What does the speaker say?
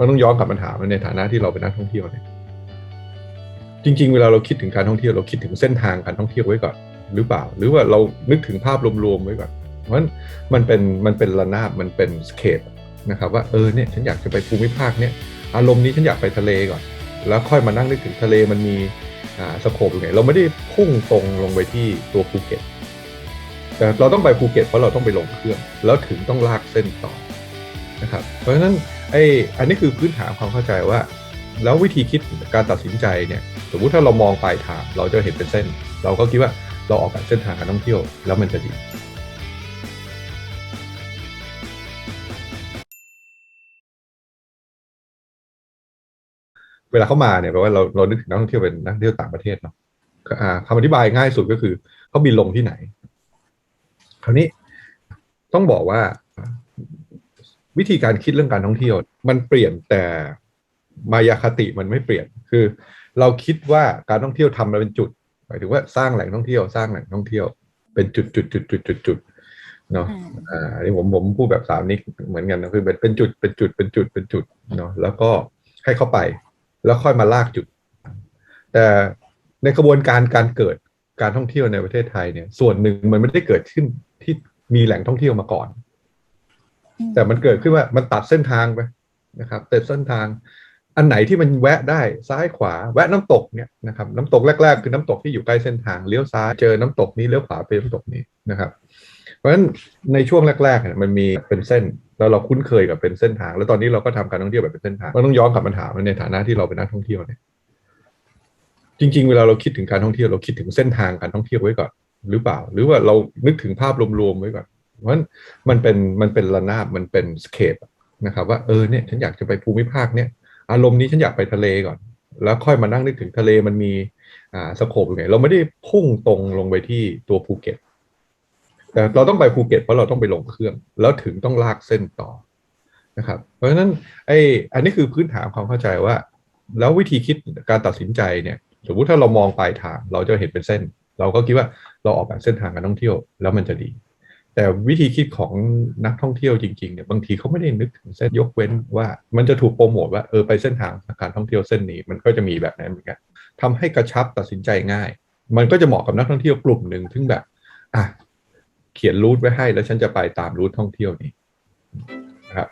เราต้องย้อนกลับมาถามในฐานะที่เราเป็นนักท่องเที่ยวเนี่ยจริง ๆ เวลาเราคิดถึงการท่องเที่ยวเราคิดถึงเส้นทางการท่องเที่ยวไว้ก่อน หรือเปล่า หรือว่าเรานึกถึงภาพรวมๆไว้ก่อนเพราะฉะนั้นมันเป็นมันเป็นระนาบมันเป็นสเคปนะครับว่าเออเนี่ยฉันอยากจะไปภูมิภาคเนี่ยอารมณ์นี้ฉันอยากไปทะเลก่อน แล้วค่อยมานั่งนึกถึงทะเลมันมีอ่าสโคปยังไงเราไม่ได้พุ่งตรงลงไปที่ตัวภูเก็ตแต่เราต้องไปภูเก็ตเพราะเราต้องไปลงเครื่อง แล้วถึงต้องลากเส้นต่อ นะครับ เพราะฉะนั้นไอ้อันนี้คือพื้นฐานความเข้าใจว่า แล้ววิธีคิดการตัดสินใจเนี่ยสมมุติถ้าเรามองปลายทางเราจะเห็นเป็นเส้น เราก็คิดว่าเราออกแบบเส้นทางการท่องเที่ยวแล้วมันจะดีเวลาเข้ามาเนี่ยแปลว่าเราเรานึกถึงนักท่องเที่ยวเป็นนักท่องเที่ยวต่างประเทศเนาะก็อ่าคำอธิบายง่ายสุดก็คือเขาบินลงที่ไหน คราวนี้ต้องบอกว่า วิธีการคิดเรื่องการท่องเที่ยว มันเปลี่ยนแต่มายาคติมันไม่เปลี่ยนคือ เราคิดว่าการท่องเที่ยวทำมาเป็นจุดหมายถึงว่าสร้างแหล่งท่องเที่ยวสร้างแหล่งท่องเที่ยว เป็นจุดจุดจุดจุดจุดจุดเนาะอ่าอันนี้ผมผมพูดแบบสามนิกเหมือนกันนะคือเป็นเป็นจุดเป็นจุดเป็นจุดเป็นจุดเนาะแล้วก็ให้เข้าไป แล้วค่อยมาลากจุด แต่ในกระบวนการการเกิดการท่องเที่ยวในประเทศไทยเนี่ย ส่วนหนึ่งมันไม่ได้เกิดขึ้นที่มีแหล่งท่องเที่ยวมาก่อน แต่มันเกิดขึ้นว่ามันตัดเส้นทางไปนะครับแต่เส้นทาง อันไหนที่มันแวะได้ซ้ายขวา แวะน้ำตกเนี่ยนะครับน้ำตกแรก ๆ คือน้ำตกที่อยู่ใกล้เส้นทางเลี้ยวซ้ายเจอน้ำตกนี้เลี้ยวขวาไปน้ำตกนี้นะครับ เพราะฉะนั้นในช่วงแรกๆเนี่ยมันมีเป็นเส้นแล้วเราคุ้นเคยกับเป็นเส้นทาง แล้วตอนนี้เราก็ทำการท่องเที่ยวแบบเป็นเส้นทางเราต้องย้อนกลับมาถามในฐานะที่เราเป็นนักท่องเที่ยวเนี่ยจริง ๆ เวลาเราคิดถึงการท่องเที่ยวเราคิดถึงเส้นทางการท่องเที่ยวไว้ก่อนหรือเปล่า หรือว่าเรานึกถึงภาพรวมๆไว้ก่อน เพราะฉะนั้นมันเป็นมันเป็นระนาบมันเป็นสเคปนะครับว่าเออเนี่ยฉันอยากจะไปภูมิภาคเนี่ยอารมณ์นี้ฉันอยากไปทะเลก่อน แล้วค่อยมานั่งนึกถึงทะเลมันมีอ่าสโคปยังไงเราไม่ได้พุ่งตรงลงไปที่ตัวภูเก็ตแต่เราต้องไปภูเก็ตเพราะเราต้องไปลงเครื่อง แล้วถึงต้องลากเส้นต่อนะครับ เพราะฉะนั้นไอ้อันนี้คือพื้นฐานความเข้าใจว่า แล้ววิธีคิดการตัดสินใจเนี่ยสมมติถ้าเรามองปลายทาง เราจะเห็นเป็นเส้น เราก็คิดว่าเราออกแบบเส้นทางการท่องเที่ยวแล้วมันจะดี แต่วิธีคิดของนักท่องเที่ยวจริงๆเนี่ยบางทีเขาไม่ได้นึกถึงเส้นยกเว้นว่า มันจะถูกโปรโมทว่าเออไปเส้นทางการท่องเที่ยวเส้นนี้มันก็จะมีแบบนั้นเหมือนกันทำให้กระชับตัดสินใจง่าย มันก็จะเหมาะกับนักท่องเที่ยวกลุ่มหนึ่งซึ่งแบบอะเขียนรูทไว้ให้แล้วฉันจะไปตามรูทท่องเที่ยวนี้นะครับ